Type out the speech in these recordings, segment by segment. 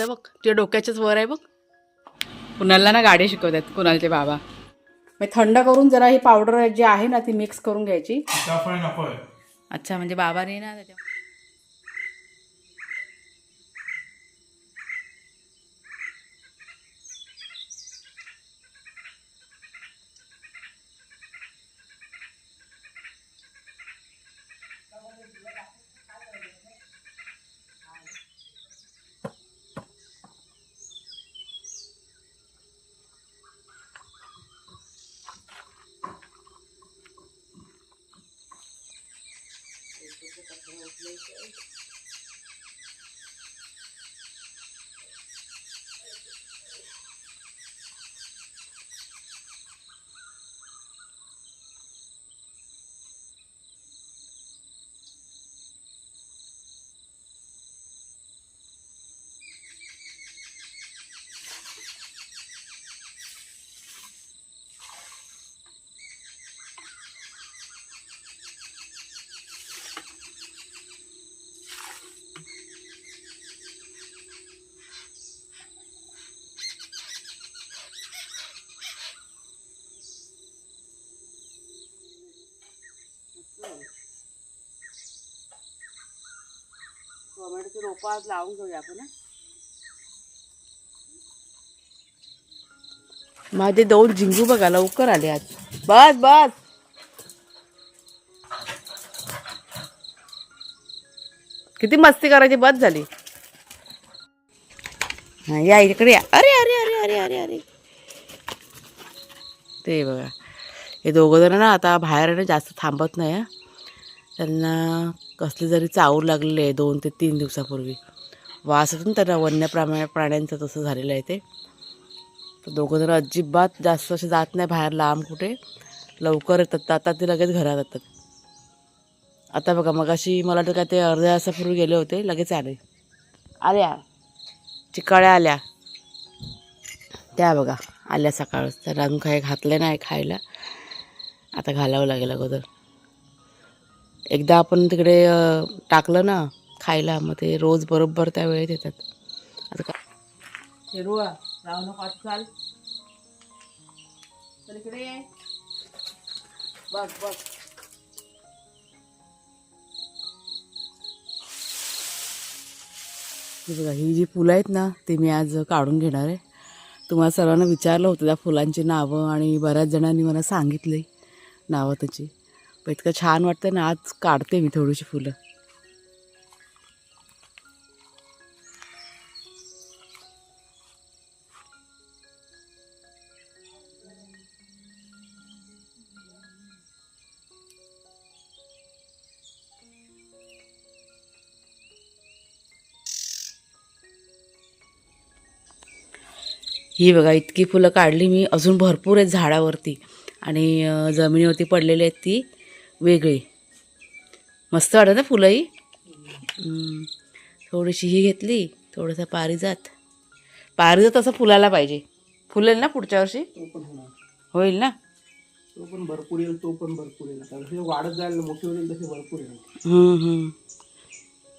आहे बघ. तुझ्या डोक्याच्याच वर आहे बघ. कुणालला ना गाडी शिकवतात कुणालचे बाबा. मग थंड करून जरा ही पावडर जी आहे ना ती मिक्स करून घ्यायची. अच्छा म्हणजे बाबाने ना त्याच्या Ang place ay. टोमॅटोचे रोपं आज लावून घेऊया आपण माझे दोन झिंगू बघा लवकर आले आज. बस बस. किती मस्ती करायची बस झाली. या इकडे या. अरे अरे अरे अरे अरे अरे. ते बघा. हे दोघं जण ना आता बाहेर ना जास्त थांबत नाही त्यांना कसली जरी चावू लागलेली आहे दोन ते तीन दिवसापूर्वी वास येतो ना त्यांना वन्य प्राण्या प्राण्यांचं तसं झालेलं आहे ते. तर दोघं जण अजिबात जास्त असे जात नाही बाहेर लांब कुठे. लवकर येतात. आता ते लगेच घरात येतात. आता बघा मगाशी मला वाटतं काय ते अर्ध्या तासापूर्वी गेले होते लगेच आले. आल्या. चिकाळ्या आल्या. त्या बघा आल्या सकाळच. तर अजून काही घातले नाही खायला. आता घालावं लागेल अगोदर. एकदा आपण तिकडे टाकलं ना खायला मग ते रोज बरोबर त्या वेळेत येतात. आता का राहू नको चल. इकडे बघ बघ. बघा ही जी फुलं आहेत ना ती मी आज काढून घेणार आहे. तुम्हाला सर्वांना विचारलं होतं त्या फुलांची नावं आणि बऱ्याच जणांनी मला सांगितली नावं त्याची. पण इतकं छान वाटतं ना आज काढते मी थोडीशी फुलं. ही बघा इतकी फुलं काढली मी अजून भरपूर आहेत झाडावरती. आणि जमिनीवरती पडलेली आहेत ती. वेगळी. मस्त वाटत ना फुलं ही हम्म. थोडीशी ही घेतली थोडंसं पारिजात पारिजात असं फुलायला पाहिजे. फुलेल ना पुढच्या वर्षी? होईल ना? तो पण भरपूर येईल तो पण भरपूर येईल. हे वाढत जाईल मोठी होईल तसे भरपूर येईल.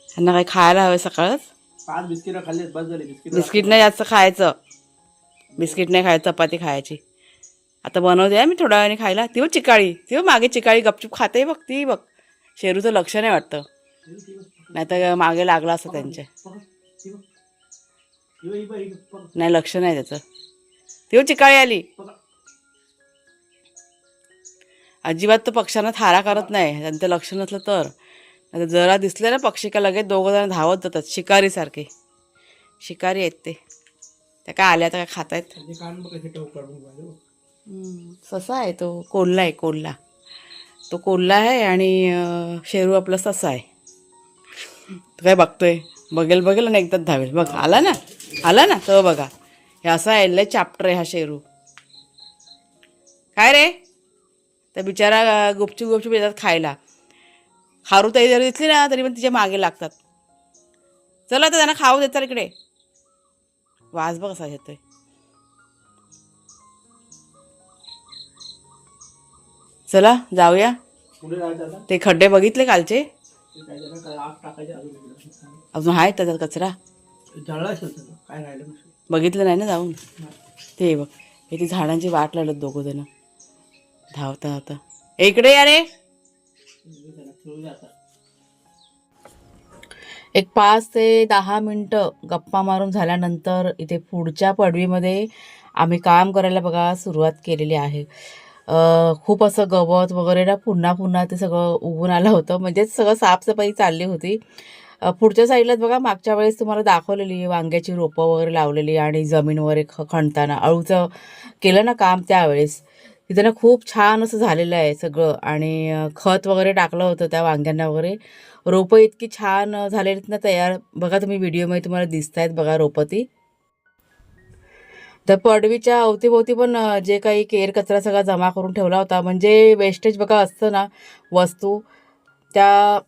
त्यांना काही खायला हवं सकाळच? पाच बिस्किट खाल्ली बस झाली बिस्किट बिस्किट नाही जास्त खायचं. बिस्किट नाही खायचं चपाती खायची. आता बनवते. आहे मी थोड्या वेळाने खायला. ती बघ चिकाळी. ती बघ मागे चिकाळी गपचूप खाते. बघ ती बघ. शेरूचं लक्ष नाही वाटतं. नाही तर मागे लागला असं त्यांच्या. नाही लक्ष नाही त्याचं. ती बघ चिकाळी आली. अजिबात तो पक्ष्यांना थारा करत नाही. त्यांचं लक्ष नसलं तर. आता जरा दिसले ना पक्षी का लगेच दोघं जण धावत जातात. शिकारीसारखे. शिकारी आहेत ते. त्या काय आल्या तर काय खात आहेत ससा आहे तो कोल्हा आहे कोल्हा. तो कोल्हा आहे आणि शेरू आपला ससा आहे. तो काय बघतोय? बघेल बघेल आणि एकदाच धावेल. बघ आला ना? आला ना? तो बघा. हे असा आहे लय चाप्टर आहे हा शेरू. काय रे? तर बिचारा गुपचूप गुपचूप येतात खायला. खारू ताई जरी दिसली ना तरी पण तिच्यामागे लागतात. चला तर त्यांना खाऊ देतात इकडे. वास बघ कसा येतोय. चला जाऊया. ते खड्डे बघितले कालचे. अजून आहेत त्याच्यात कचरा. बघितलं नाही ना जाऊन. ते बघ हे ती झाडांची वाट लावलं दोघं जण. धावता धावता. इकडे या रे. एक पाच ते दहा मिनटं गप्पा मारून झाल्यानंतर इथे पुढच्या पडवीमध्ये आम्ही काम करायला बघा सुरुवात केलेली आहे. खूप असं गवत वगैरे ना पुन्हा पुन्हा ते सगळं उगून आलं होतं. म्हणजेच सगळं साफसफाई चालली होती. पुढच्या साईडलाच बघा मागच्या वेळेस तुम्हाला दाखवलेली वांग्याची रोपं वगैरे लावलेली आणि जमीन वगैरे ख खणताना अळूचं केलं ना काम त्यावेळेस. तिथं ना खूप छान असं झालेलं आहे सगळं. आणि खत वगैरे टाकलं होतं त्या वांग्यांना वगैरे. रोपं इतकी छान झालेलीत झालेली ना तयार. बघा तुम्ही व्हिडिओमध्ये तुम्हाला दिसत आहेत बघा रोपं ती. तर पडवीच्या अवतीभोवती पण जे काही केर कचरा सगळा जमा करून ठेवला होता. म्हणजे वेस्टेज बघा असतं ना वस्तू. त्या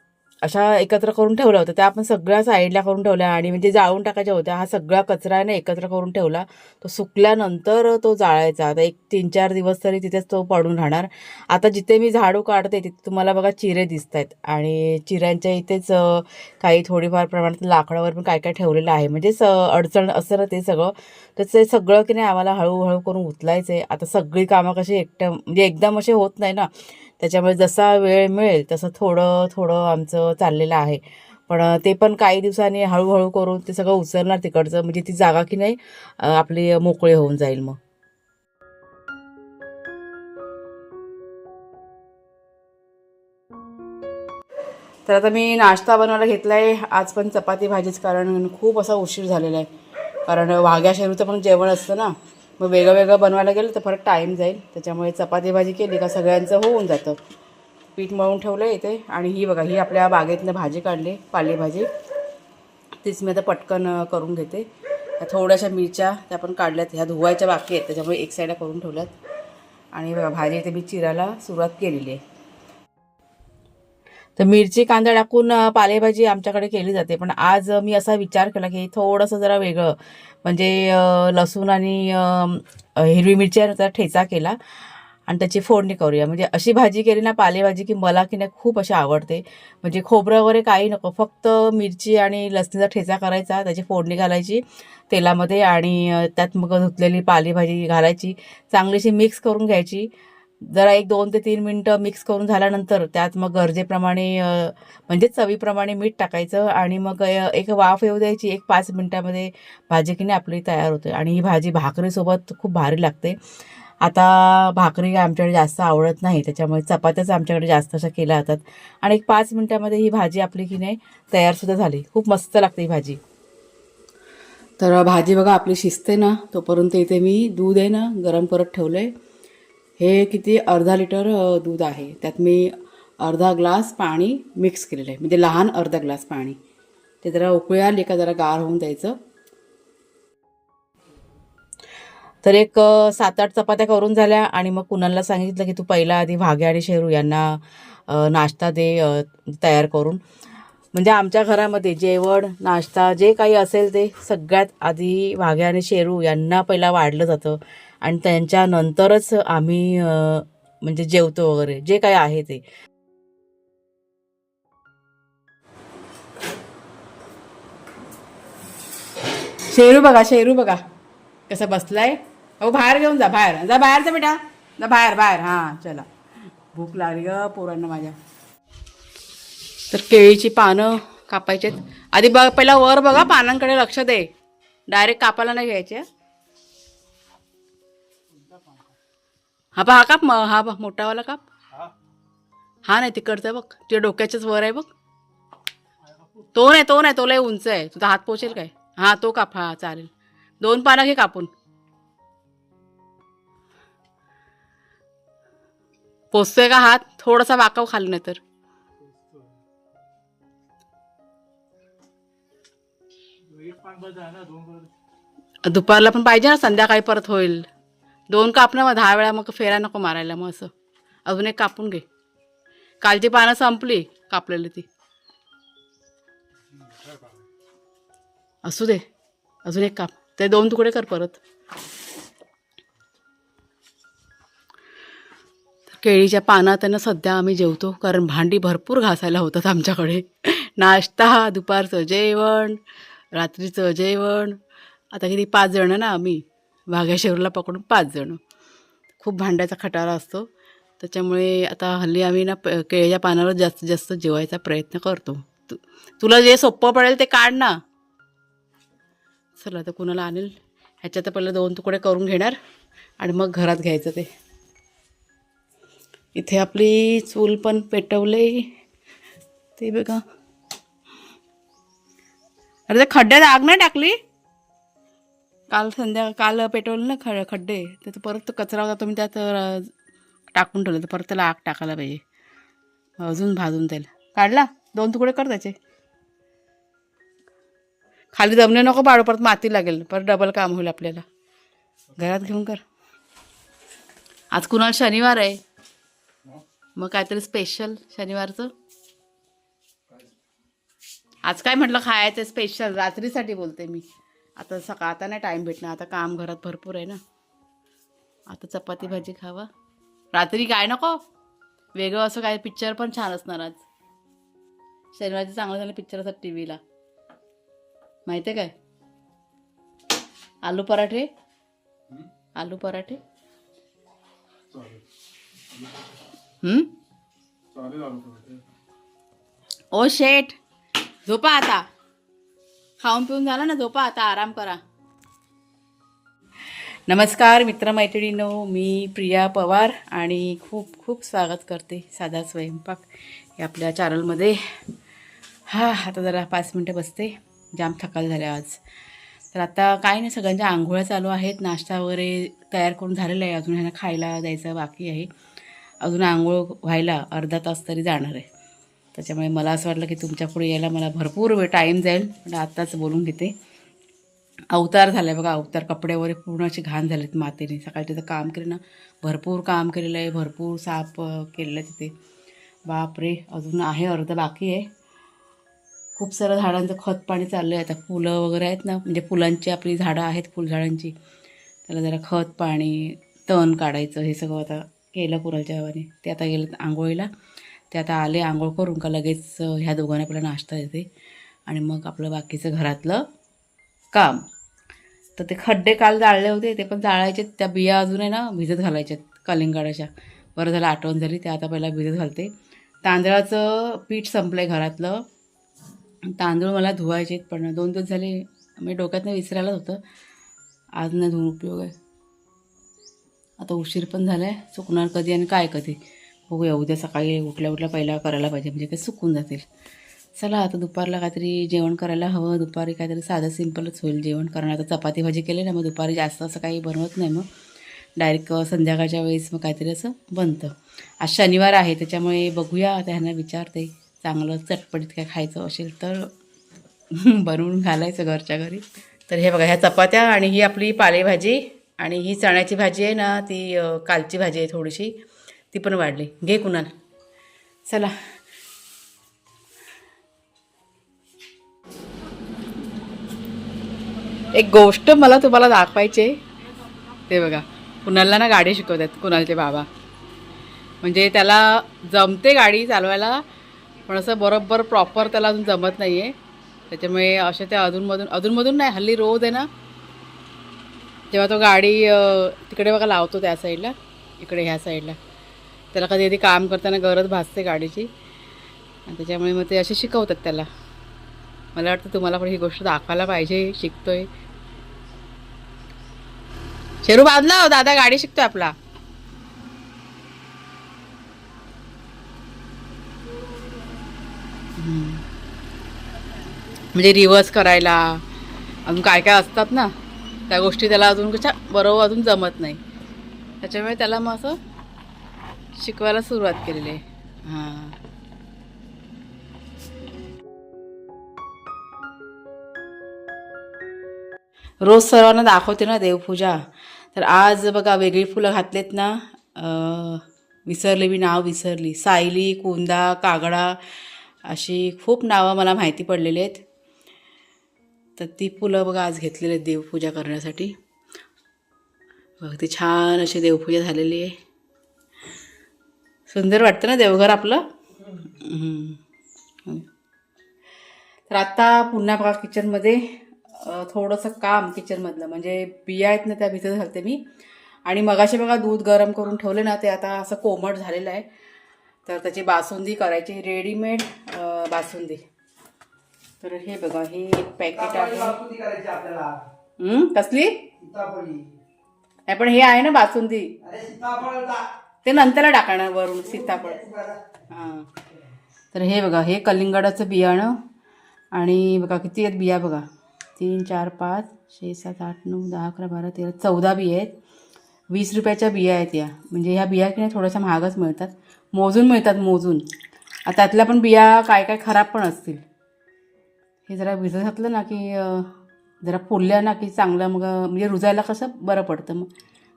अशा एकत्र करून ठेवल्या होत्या त्या आपण सगळ्या साईडला करून ठेवल्या आणि म्हणजे जाळून टाकायच्या होत्या. हा सगळा कचरा आहे ना एकत्र करून ठेवला. तो सुकल्यानंतर तो जाळायचा. आता एक तीन चार दिवस तरी तिथेच तो पडून राहणार. आता जिथे मी झाडू काढते तिथे तुम्हाला बघा चिरे दिसत आहेत आणि चिऱ्यांच्या इथेच काही थोडीफार प्रमाणात लाकडावर पण काय काय ठेवलेलं आहे. म्हणजे स अडचण असं ना ते सगळं. तर ते सगळं की नाही आम्हाला हळूहळू करून उचलायचं आहे आता सगळी कामं कशी एकटं म्हणजे एकदम असे होत नाही ना. त्याच्यामुळे जसा वेळ मिळेल तसं थोडं थोडं आमचं चाललेलं आहे. पण ते पण काही दिवसांनी हळूहळू करून ते सगळं उचलणार तिकडचं म्हणजे ती जागा की नाही आपली मोकळी होऊन जाईल मग. तर आता मी नाश्ता बनवायला घेतला आहे आज पण चपाती भाजीच कारण खूप असा उशीर झालेला आहे. कारण वाघ्या शेरूचं पण जेवण असतं ना मग वेगळं वेगळं बनवायला गेलं तर परत टाईम जाईल. त्याच्यामुळे चपाती भाजी केली का सगळ्यांचं होऊन जातं. पीठ मळून ठेवलं इथे आणि ही बघा ही आपल्या बागेतनं भाजी काढली पालेभाजी. तीच मी आता पटकन करून घेते. ह्या थोड्याशा मिरच्या त्या पण काढल्यात. ह्या धुवायच्या बाकी आहेत त्याच्यामुळे एक साईडला करून ठेवल्यात. आणि बघा भाजी इथे मी चिरायला सुरुवात केलेली आहे. तर मिरची कांदा टाकून पालेभाजी आमच्याकडे केली जाते. पण आज मी असा विचार केला की थोडंसं जरा वेगळं. म्हणजे लसूण आणि हिरवी मिरची आणि त्याचा ठेचा केला आणि त्याची फोडणी करूया. म्हणजे अशी भाजी केली ना पालेभाजी की मला की नाही खूप अशी आवडते. म्हणजे खोबरं वगैरे काही नको फक्त मिरची आणि लसणीचा ठेचा करायचा त्याची फोडणी घालायची तेलामध्ये आणि त्यात मग धुतलेली पालेभाजी घालायची. चांगलीशी मिक्स करून घ्यायची. जरा एक दोन ते तीन मिनटं मिक्स करून झाल्यानंतर त्यात मग गरजेप्रमाणे म्हणजे चवीप्रमाणे मीठ टाकायचं आणि मग एक वाफ येऊ द्यायची. एक पाच मिनटामध्ये भाजी की नाही आपली तयार होते आणि ही भाजी भाकरीसोबत खूप भारी लागते. आता भाकरी आमच्याकडे जास्त आवडत नाही त्याच्यामुळे चपात्याच आमच्याकडे जास्त अशा केल्या जातात. आणि एक पाच मिनटामध्ये ही भाजी आपली की नाही तयारसुद्धा झाली. खूप मस्त लागते ही भाजी. तर भाजी बघा आपली शिजते ना तोपर्यंत इथे मी दूध आहे ना गरम करत ठेवलं आहे हे किती अर्धा लिटर दूध आहे. त्यात मी अर्धा ग्लास पाणी मिक्स केलेलं आहे. म्हणजे लहान अर्धा ग्लास पाणी. ते जरा उकळी आली का जरा गार होऊन द्यायचं. तर एक सात आठ चपात्या करून झाल्या आणि मग कुणाला सांगितलं की तू पहिला आधी भाग्या आणि शेरू यांना नाश्ता दे तयार करून. म्हणजे आमच्या घरामध्ये जेवण नाश्ता जे काही असेल ते सगळ्यात आधी भाग्या आणि शेरू यांना पहिला वाढलं जातं. आणि त्यांच्यानंतरच आम्ही म्हणजे जेवतो वगैरे. जे काही आहे ते. शेरू बघा शेरू बघा. कसं बसलाय? अहो बाहेर घेऊन जा बाहेर. जा बाहेर जा बेटा. जा बाहेर बाहेर. हां चला. भूक लागली ग पोरांना माझ्या. तर केळीची पानं कापायची आहेत. आधी बघ पहिला वर बघा पानांकडे लक्ष दे. डायरेक्ट कापायला नाही घ्यायचे. हा बा हा काप मग हा बघ मोठावाला काप. हा? हा नाही तिकडचं बघ तुझ्या डोक्याच्याच वर आहे बघ. तो नाही तो नाही तो लय उंच आहे. तुझा हात पोचेल काय? हा तो काप हा चालेल. दोन पानं घे कापून. पोचतोय का हात? थोडासा वाकाव खाली नाही तर एक पान बस आहे ना दोन बस. दुपारला पण पाहिजे ना संध्याकाळी परत होईल. दोन काप ना मग दहा वेळा मग फेरा नको मारायला मग असं. अजून एक कापून घे. कालची पानं संपली कापलेली ती. असू दे. अजून एक काप. ते दोन तुकडे कर परत. केळीच्या पानात त्यांना सध्या आम्ही जेवतो. कारण भांडी भरपूर घासायला होतात आमच्याकडे. नाश्ता दुपारचं जेवण रात्रीचं जेवण. आता किती पाच जणं ना आम्ही. वाघ्याशेरूला पकडून पाच जणं. खूप भांड्याचा खटारा असतो. त्याच्यामुळे आता हल्ली आम्ही ना प केळीच्या पानावर जास्तीत जास्त जेवायचा प्रयत्न करतो. तु तुला जे सोपं पडेल ते काढ ना. चला तर कुणाला आणेल? ह्याच्यात पहिलं दोन तुकडे करून घेणार. आणि मग घरात घ्यायचं ते. इथे आपली चूल पण पेटवले. ते बघा. अरे त्या खड्ड्यात आग नाही टाकली? काल संध्या काल पेटवलं ना ख खड्डे तर परत कचरा होता तुम्ही त्यात टाकून ठेवलं तर परत त्याला आग टाकायला पाहिजे. अजून भाजून त्याला. काढला? दोन तुकडे कर त्याचे. खाली जमले नको पाडू परत माती लागेल. परत डबल काम होईल आपल्याला. घरात घेऊन कर. आज कुणाला शनिवार आहे? मग काहीतरी स्पेशल शनिवारचं? आज काय म्हटलं? खायचं स्पेशल रात्रीसाठी बोलते मी. आता सकाळ आता नाही टाईम भेटणार. आता काम घरात भरपूर आहे ना. आता चपाती भाजी खावा. रात्री काय नको? वेगळं असं काय पिक्चर पण छान असणार आज. शनिवारचं चांगलं झालं पिक्चर असतात टी व्हीला माहिती आहे काय? आलू पराठे? आलू पराठे? ओ शेठ झोपा आता. खाऊन पिऊन झाला ना झोपा आता आराम करा. नमस्कार मित्रमैत्रिणींनो मी प्रिया पवार आणि खूप खूप स्वागत करते साधा स्वयंपाक या आपल्या चॅनलमध्ये हा आता जरा पाच मिनटं बसते. जाम थकाल झाल्या आज. तर आता काय नाही सगळ्यांच्या आंघोळ्या चालू आहेत. नाश्ता वगैरे तयार करून झालेला आहे. अजून ह्यांना खायला द्यायचं बाकी आहे. अजून आंघोळ व्हायला अर्धा तास तरी जाणार आहे. त्याच्यामुळे मला असं वाटलं की तुमच्यापुढे यायला मला भरपूर वेळ टाईम जाईल. पण आत्ताच बोलून घेते. अवतार झाला बघा. अवतार कपडे वगैरे पूर्ण असे घाण झालेत मातीने. सकाळी तिथं काम केलं ना. भरपूर काम केलेलं आहे. भरपूर साफ केलेलं आहे तिथे. बापरे. अजून आहे अर्धं बाकी आहे. खूप सारं झाडांचं खत पाणी चाललं आहे आता फुलं वगैरे आहेत ना. म्हणजे फुलांची आपली झाडं आहेत फुलझाडांची. त्याला जरा खत पाणी तण काढायचं. हे सगळं आता केलं कुरालच्या हवाने ते आता गेलं आंघोळीला. ते आता आले आंघोळ करून का लगेच ह्या दोघांना आपला नाश्ता देते. आणि मग आपलं बाकीचं घरातलं काम. तर ते खड्डे काल जाळले होते ते पण जाळायचे त्या बिया अजून आहे ना भिजत घालायच्यात कलिंगडाच्या. बरं झालं आठवण झाली ते आता पहिला भिजत घालते. तांदळाचं पीठ संपलं आहे घरातलं. तांदूळ मला धुवायचे पण दोन दिवस झाले मी डोक्यातनं विसरायलाच होतं. आज नाही धुवून उपयोग आहे. आता उशीर पण झाला आहे सुकणार कधी आणि काय कधी. बघूया उद्या सकाळी उठल्या उठल्या पहिला करायला पाहिजे म्हणजे ते सुकून जातील. चला आता दुपारला काहीतरी जेवण करायला हवं. दुपारी काहीतरी साधं सिंपलच होईल जेवण. करणं आता चपाती भाजी केली ना मग दुपारी जास्त असं काही बनवत नाही मग. डायरेक्ट संध्याकाळच्या वेळेस मग काहीतरी असं बनतं. आज शनिवार आहे त्याच्यामुळे बघूया. त्यांना विचारते चांगलं चटपटीत काय खायचं असेल तर बनवून घालायचं घरच्या घरी. तर हे बघा ह्या चपात्या आणि ही आपली पालेभाजी आणि ही चण्याची भाजी आहे ना ती कालची भाजी आहे थोडीशी. ती पण वाढली. घे कुणाल. चला. एक गोष्ट मला तुम्हाला दाखवायची ते बघा. कुणाला ना गाडी शिकवतात. कुणालचे बाबा. म्हणजे त्याला जमते गाडी चालवायला पण असं बरोबर प्रॉपर त्याला अजून जमत नाही आहे त्याच्यामुळे अशा त्या अधूनमधून अधूनमधून नाही हल्ली रोज आहे ना जेव्हा तो गाडी तिकडे बघा लावतो त्या साईडला इकडे ह्या साईडला त्याला कधी कधी काम करताना गरज भासते गाडीची. आणि त्याच्यामुळे मग ते असे शिकवतात त्याला. मला वाटतं तुम्हाला पण ही गोष्ट दाखवायला पाहिजे शिकतोय. शेरू बाजला हो, दादा गाडी शिकतोय आपला. म्हणजे रिवर्स करायला अजून काय काय असतात ना त्या गोष्टी त्याला अजून कशा बरोबर अजून जमत नाही. त्याच्यामुळे त्याला मग असं शिकवायला सुरुवात केलेली आहे. हां. रोज सर्वांना दाखवते ना देवपूजा. तर आज बघा वेगळी फुलं घातलेत ना. विसरले मी नाव विसरली. सायली कोंदा कागडा अशी खूप नावं मला माहिती पडलेली आहेत. तर ती फुलं बघा आज घेतलेली आहेत देवपूजा करण्यासाठी. बघ ती छान अशी देवपूजा झालेली आहे. सुंदर वाटतं ना देवघर आपलं. तर आता पुन्हा बघा किचनमध्ये थोडंसं काम किचनमधलं. म्हणजे बिया आहेत ना त्या भिजत घालते मी. आणि मगाशी बघा दूध गरम करून ठेवले ना ते आता असं कोमट झालेलं आहे. तर त्याची बासुंदी करायची रेडीमेड बासुंदी. तर हे बघा हे एक पॅकेट आहे. हं? कसली? नाही पण हे आहे ना बासुंदी. ते नंतर टाकणार वरून सीताफळ. हां. तर हे बघा हे कलिंगडाचं बियाणं आणि बघा किती आहेत बिया बघा. तीन चार पाच छे सात आठ नऊ दहा अकरा बारा तेरा चौदा बिया आहेत. वीस रुपयाच्या बिया आहेत या. म्हणजे ह्या बिया की नाही थोड्याशा महागच मिळतात. मोजून मिळतात मोजून. आता त्यातल्या पण बिया काय काय खराब पण असतील. हे जरा भिजत घातलं ना की जरा फुलल्या ना की चांगलं मग म्हणजे रुजायला कसं बरं पडतं मग.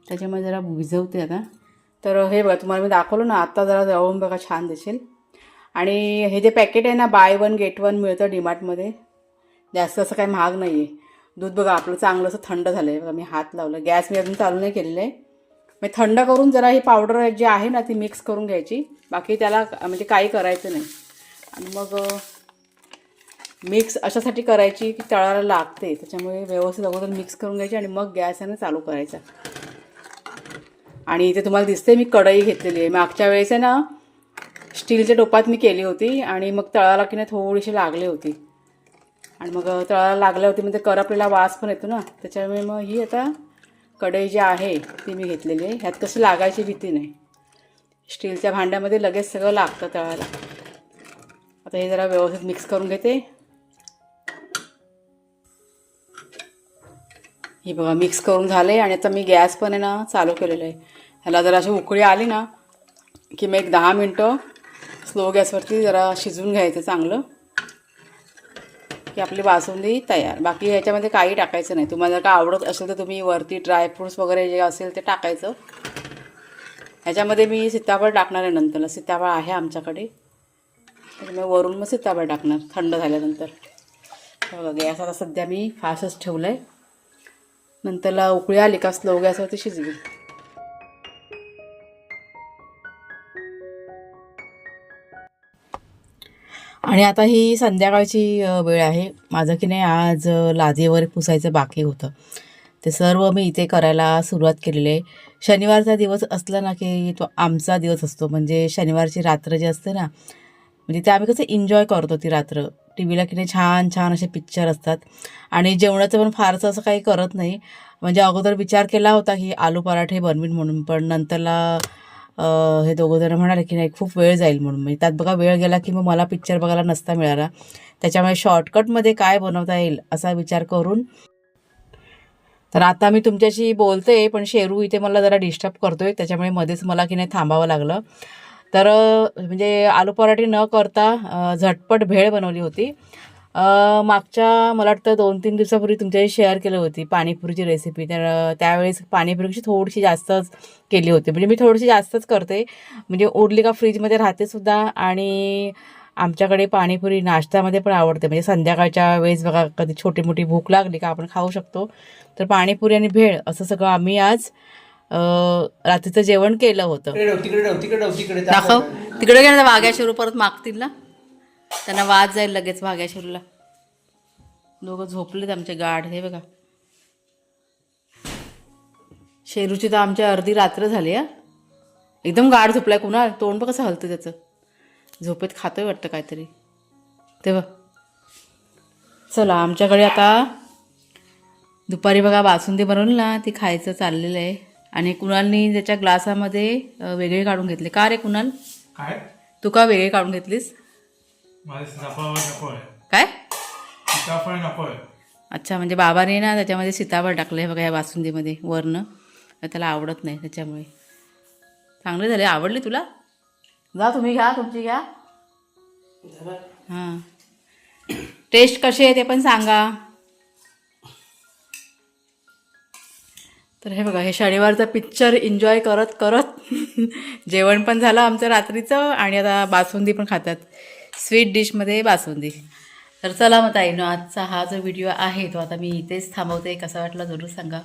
त्याच्यामुळे जरा भिजवते आता. तर हे बघा तुम्हाला मी दाखवलं ना आत्ता जरा जाऊन बघा छान दिसेल. आणि हे जे पॅकेट आहे ना बाय वन गेट वन मिळतं डीमार्टमध्ये जास्त असं काही महाग नाही आहे दूध बघा आपलं चांगलं असं थंड झालं आहे बघा मी हात लावला. गॅस मी अजून चालू नाही केलेलं आहे. मग थंड करून जरा ही पावडर जी आहे ना ती मिक्स करून घ्यायची. बाकी त्याला म्हणजे काही करायचं नाही. आणि मग मिक्स अशासाठी करायची की तळाला लागते. त्याच्यामुळे व्यवस्थित अगोदर मिक्स करून घ्यायची आणि मग गॅस आहे ना चालू करायचा. आणि इथे तुम्हाला दिसते मी कढई घेतलेली आहे. मागच्या वेळेस आहे ना स्टीलच्या टोपात मी केली होती आणि मग तळाला की नाही थोडीशी लागली होती. आणि मग तळाला लागल्या होती म्हणजे करपलेला वास पण येतो ना. त्याच्यामुळे मग ही आता कढई जी आहे ती मी घेतलेली आहे. ह्यात कशी लागायची भीती नाही. स्टीलच्या भांड्यामध्ये लगेच सगळं लागतं तळाला आता हे जरा व्यवस्थित मिक्स करून घेते. हे बघा मिक्स करून झालं आहे आणि आता मी गॅस पण आहे ना चालू केलेलं आहे. ह्याला जरा अशी उकळी आली ना की मग एक दहा मिनटं स्लो गॅसवरती जरा शिजवून घ्यायचं चांगलं की आपली बासुंदी तयार. बाकी ह्याच्यामध्ये काही टाकायचं नाही. तुम्हाला जर का आवडत असेल तर तुम्ही वरती ड्रायफ्रूट्स वगैरे जे असेल ते टाकायचं. ह्याच्यामध्ये मी सीताफळ टाकणार आहे नंतरला सीताफळ आहे आमच्याकडे. त्याच्यामुळे वरून मग सीताफळ टाकणार थंड झाल्यानंतर. बघा गॅस आता सध्या मी फास्टच ठेवलं आहे नंतरला उकळी आली का स्लो गॅसवरती शिजवी आणि आता ही संध्याकाळची वेळ आहे. माझं की नाही आज लादीवर पुसायचं बाकी होतं. ते सर्व मी इथे करायला सुरुवात केलेली आहे. शनिवारचा दिवस असला ना की तो आमचा दिवस असतो. म्हणजे शनिवारची रात्र जी असते ना म्हणजे ते आम्ही कसं एन्जॉय करतो ती रात्र. टी व्हीला की नाही छान छान असे पिक्चर असतात. आणि जेवणाचं पण फारसं असं काही करत नाही. म्हणजे अगोदर विचार केला होता की आलू पराठे बनवीन म्हणून पण नंतरला हे दोघं जण म्हणाले की नाही खूप वेळ जाईल म्हणून. म्हणजे त्यात बघा वेळ गेला की मग मला पिक्चर बघायला नसता मिळाला. त्याच्यामुळे शॉर्टकटमध्ये काय बनवता येईल असा विचार करून. तर आता मी तुमच्याशी बोलते पण शेरू इथे मला जरा डिस्टर्ब करतोय. त्याच्यामुळे मध्येच मला की नाही थांबावं लागलं. तर म्हणजे आलू पराठे न करता झटपट भेळ बनवली होती. मागच्या मला वाटतं दोन तीन दिवसापूर्वी तुमच्याशी शेअर केली होती पाणीपुरीची रेसिपी तर त्यावेळेस पाणीपुरीची थोडीशी जास्तच केली होती. म्हणजे मी थोडीशी जास्तच करते. म्हणजे उरली का फ्रीजमध्ये राहतेसुद्धा आणि आमच्याकडे पाणीपुरी नाश्त्यामध्ये पण आवडते. म्हणजे संध्याकाळच्या वेळेस बघा कधी छोटी मोठी भूक लागली का आपण खाऊ शकतो. तर पाणीपुरी आणि भेळ असं सगळं आम्ही आज रात्रीचं जेवण केलं होतं. दाखव. तिकडे गेलं वाघ्या शिरू परत मागतील ना? त्यांना वाद जाईल लगेच वाघ्या शिरूला. दोघं झोपलेत आमचे गाढ हे बघा. शेरूची तर आमच्या अर्धी रात्र झाली हा. एकदम गाढ झोपलाय कुणा तोंड बघ कसं हलतं त्याचं. झोपेत खातोय वाटतं काहीतरी. ते बघ. चला आमच्याकडे आता दुपारी बघा बासुंदी बनवली ना ती खायचं चाललेलं आहे. आणि कुणालनी त्याच्या ग्लासामध्ये वेगळे काढून घेतले. का रे कुणाल? काय? तू का वेगळे काढून घेतलीस? काय? अच्छा म्हणजे बाबाने ना त्याच्यामध्ये सीताफळ टाकलं आहे बघा या बासुंदीमध्ये वरनं. त्याला आवडत नाही त्याच्यामुळे. चांगले झाले. आवडले तुला? जा तुम्ही घ्या तुमची घ्या. हां. टेस्ट कशी आहे ते पण सांगा. तर हे बघा हे शनिवारचा पिक्चर एन्जॉय करत करत जेवण पण झालं आमचं रात्रीचं आणि आता बासुंदी पण खातात. स्वीट डिशमध्ये बासुंदी. तर चला मग ताईनो आजचा हा जो व्हिडिओ आहे तो आता मी इथेच थांबवते. कसा वाटला जरूर सांगा.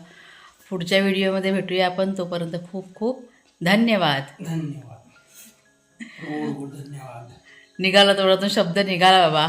पुढच्या व्हिडिओमध्ये भेटूया आपण. तोपर्यंत खूप खूप धन्यवाद. धन्यवाद. हो हो धन्यवाद. निघाला तोडातून शब्द निघाला बाबा.